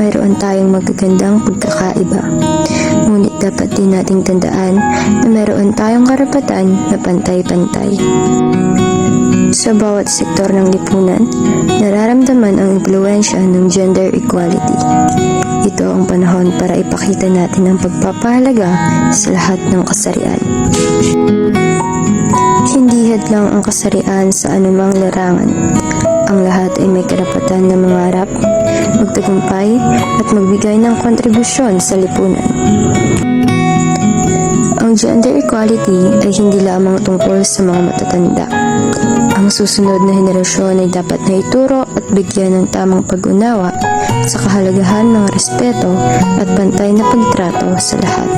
mayroon tayong magagandang pagkakaiba. Ngunit dapat din nating tandaan na mayroon tayong karapatan na pantay-pantay. Sa bawat sektor ng lipunan, nararamdaman ang impluensya ng gender equality. Ito ang panahon para ipakita natin ang pagpapahalaga sa lahat ng kasarian. Hindi hadlang ang kasarian sa anumang larangan. Ang lahat ay may karapatan na mangarap, magtagumpay at magbigay ng kontribusyon sa lipunan. Ang gender equality ay hindi lamang tungkol sa mga matatanda. Ang susunod na henerasyon ay dapat na ituro at bigyan ng tamang pag-unawa sa kahalagahan ng respeto at pantay na pagtrato sa lahat.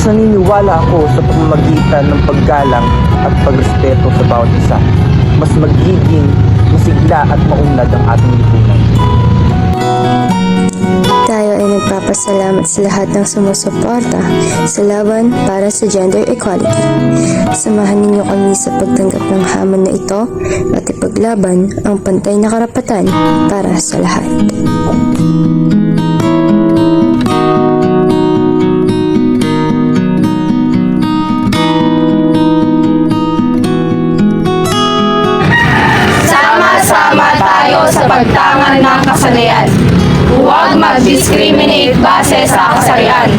Mas naniniwala ako sa pamamagitan ng paggalang at pagrespeto sa bawat isa. Mas magiging masigla at maunlad ang ating lipunan. Tayo ay nagpapasalamat sa lahat ng sumusuporta sa laban para sa gender equality. Samahan ninyo kami sa pagtanggap ng hamon na ito at ipaglaban ang pantay na karapatan para sa lahat. Pagtangan ng kasalayan. Huwag mag-discriminate base sa kasalayan.